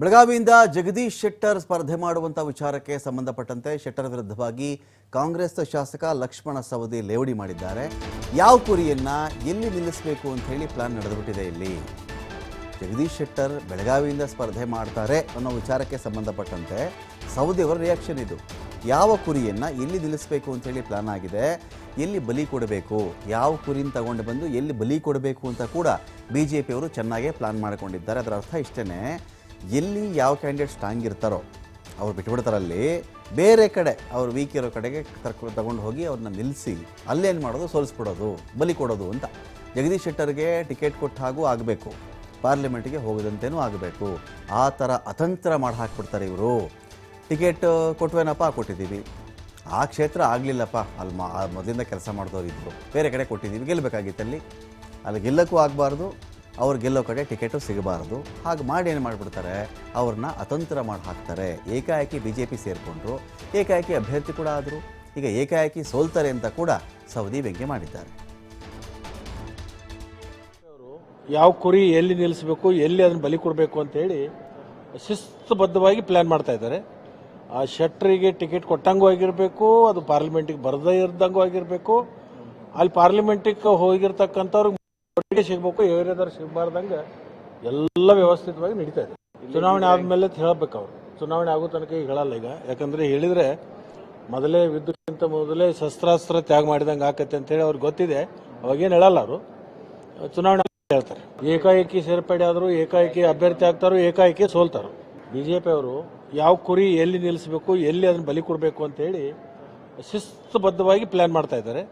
ಬೆಳಗಾವಿಯಿಂದ ಜಗದೀಶ್ ಶೆಟ್ಟರ್ ಸ್ಪರ್ಧೆ ಮಾಡುವಂಥ ವಿಚಾರಕ್ಕೆ ಸಂಬಂಧಪಟ್ಟಂತೆ ಶೆಟ್ಟರ್ ವಿರುದ್ಧವಾಗಿ ಕಾಂಗ್ರೆಸ್ ಶಾಸಕ ಲಕ್ಷ್ಮಣ ಸವದಿ ಲೇವಡಿ ಮಾಡಿದ್ದಾರೆ. ಯಾವ ಕುರಿಯನ್ನ ಎಲ್ಲಿ ನಿಲ್ಲಿಸಬೇಕು ಅಂತ ಹೇಳಿ ಪ್ಲಾನ್ ನಡೆದುಬಿಟ್ಟಿದೆ ಇಲ್ಲಿ. ಜಗದೀಶ್ ಶೆಟ್ಟರ್ ಬೆಳಗಾವಿಯಿಂದ ಸ್ಪರ್ಧೆ ಮಾಡ್ತಾರೆ ಅನ್ನೋ ವಿಚಾರಕ್ಕೆ ಸಂಬಂಧಪಟ್ಟಂತೆ ಸೌದಿ ಅವರ ರಿಯಾಕ್ಷನ್ ಇದು. ಯಾವ ಕುರಿಯನ್ನು ಎಲ್ಲಿ ನಿಲ್ಲಿಸಬೇಕು ಅಂತೇಳಿ ಪ್ಲಾನ್ ಆಗಿದೆ. ಎಲ್ಲಿ ಬಲಿ ಕೊಡಬೇಕು. ಯಾವ ಕುರಿನ ತಗೊಂಡು ಬಂದು ಎಲ್ಲಿ ಬಲಿ ಕೊಡಬೇಕು ಅಂತ ಕೂಡ ಬಿ ಜೆ ಪಿಯವರು ಚೆನ್ನಾಗೇ ಪ್ಲಾನ್ ಮಾಡಿಕೊಂಡಿದ್ದಾರೆ. ಅದರ ಅರ್ಥ ಇಷ್ಟೇ ಎಲ್ಲಿ ಯಾವ ಕ್ಯಾಂಡಿಡೇಟ್ ಸ್ಟ್ರಾಂಗ್ ಇರ್ತಾರೋ ಅವ್ರು ಬಿಟ್ಬಿಡ್ತಾರಲ್ಲಿ ಬೇರೆ ಕಡೆ ಅವ್ರು ವೀಕ್ ಇರೋ ಕಡೆಗೆ ಕರ್ಕೊಂಡು ತಗೊಂಡು ಹೋಗಿ ಅವ್ರನ್ನ ನಿಲ್ಲಿಸಿ ಅಲ್ಲೇನು ಮಾಡೋದು? ಸೋಲಿಸ್ಬಿಡೋದು, ಬಲಿ ಕೊಡೋದು ಅಂತ. ಜಗದೀಶ್ ಶೆಟ್ಟರ್ಗೆ ಟಿಕೆಟ್ ಕೊಟ್ಟ ಹಾಗೂ ಆಗಬೇಕು. ಪಾರ್ಲಿಮೆಂಟ್ಗೆ ಹೋಗದಂತೇನೂ ಆಗಬೇಕು. ಆ ಥರ ಅತಂತ್ರ ಮಾಡಿ ಹಾಕ್ಬಿಡ್ತಾರೆ ಇವರು. ಟಿಕೆಟ್ ಕೊಟ್ವೇನಪ್ಪ? ಕೊಟ್ಟಿದ್ದೀವಿ. ಆ ಕ್ಷೇತ್ರ ಆಗಲಿಲ್ಲಪ್ಪ. ಅಲ್ಲಿ ಮಾ ಮೊದಲಿಂದ ಕೆಲಸ ಮಾಡಿದವ್ರು ಇದ್ದರು ಬೇರೆ ಕಡೆ ಕೊಟ್ಟಿದ್ದೀವಿ. ಗೆಲ್ಲಬೇಕಾಗಿತ್ತಲ್ಲಿ ಅಲ್ಲಿ ಗೆಲ್ಲಕ್ಕೂ ಆಗಬಾರ್ದು. ಅವ್ರು ಗೆಲ್ಲೋ ಕಡೆ ಟಿಕೆಟು ಸಿಗಬಾರ್ದು. ಹಾಗೆ ಮಾಡಿ ಏನು ಮಾಡಿಬಿಡ್ತಾರೆ? ಅವ್ರನ್ನ ಅತಂತ್ರ ಮಾಡಿ ಹಾಕ್ತಾರೆ. ಏಕಾಏಕಿ ಬಿ ಜೆ ಪಿ ಸೇರಿಕೊಂಡ್ರು. ಏಕಾಏಕಿ ಅಭ್ಯರ್ಥಿ ಕೂಡ ಆದರು. ಈಗ ಏಕಾಏಕಿ ಸೋಲ್ತಾರೆ ಅಂತ ಕೂಡ ಸೌದಿ ವ್ಯಂಗ್ಯ ಮಾಡಿದ್ದಾರೆ. ಯಾವ ಕುರಿ ಎಲ್ಲಿ ನಿಲ್ಲಿಸಬೇಕು, ಎಲ್ಲಿ ಅದನ್ನ ಬಲಿ ಕೊಡಬೇಕು ಅಂತ ಹೇಳಿ ಶಿಸ್ತುಬದ್ಧವಾಗಿ ಪ್ಲ್ಯಾನ್ ಮಾಡ್ತಾ ಇದ್ದಾರೆ. ಆ ಶೆಟ್ರಿಗೆ ಟಿಕೆಟ್ ಕೊಟ್ಟಂಗೂ ಆಗಿರಬೇಕು, ಅದು ಪಾರ್ಲಿಮೆಂಟಿಗೆ ಬರದೇ ಇರ್ದಂಗೂ ಆಗಿರಬೇಕು. ಅಲ್ಲಿ ಪಾರ್ಲಿಮೆಂಟಿಗೆ ಹೋಗಿರ್ತಕ್ಕಂಥವ್ರಿಗೆ ಅವರಿಗೆ ಸಿಗಬೇಕು, ಏರಿಯಾದವ್ರು ಸಿಗಬಾರ್ದಂಗೆ ಎಲ್ಲ ವ್ಯವಸ್ಥಿತವಾಗಿ ನಡೀತಾ ಇದೆ. ಚುನಾವಣೆ ಆದಮೇಲೆ ಹೇಳಬೇಕು ಅವರು. ಚುನಾವಣೆ ಆಗೋ ತನಕ ಈಗ ಹೇಳಲ್ಲ ಈಗ. ಯಾಕಂದ್ರೆ ಹೇಳಿದ್ರೆ ಮೊದಲೇ ವಿದ್ಯುತ್ಗಿಂತ ಮೊದಲೇ ಶಸ್ತ್ರಾಸ್ತ್ರ ತ್ಯಾಗ ಮಾಡಿದಂಗೆ ಆಕತ್ತೆ ಅಂತೇಳಿ ಅವ್ರಿಗೆ ಗೊತ್ತಿದೆ. ಅವಾಗೇನು ಹೇಳಲ್ಲ ಅವರು. ಚುನಾವಣೆ ಹೇಳ್ತಾರೆ. ಏಕಾಏಕಿ ಸೇರ್ಪಡೆ ಆದರೂ, ಏಕಾಏಕಿ ಅಭ್ಯರ್ಥಿ ಆಗ್ತಾರೋ, ಏಕಾಏಕಿ ಸೋಲ್ತಾರೋ. ಪಿ ಅವರು ಯಾವ ಕುರಿ ಎಲ್ಲಿ ನಿಲ್ಲಿಸಬೇಕು, ಎಲ್ಲಿ ಅದನ್ನ ಬಲಿ ಕೊಡಬೇಕು ಅಂತ ಹೇಳಿ ಶಿಸ್ತುಬದ್ಧವಾಗಿ ಪ್ಲಾನ್ ಮಾಡ್ತಾ ಇದ್ದಾರೆ.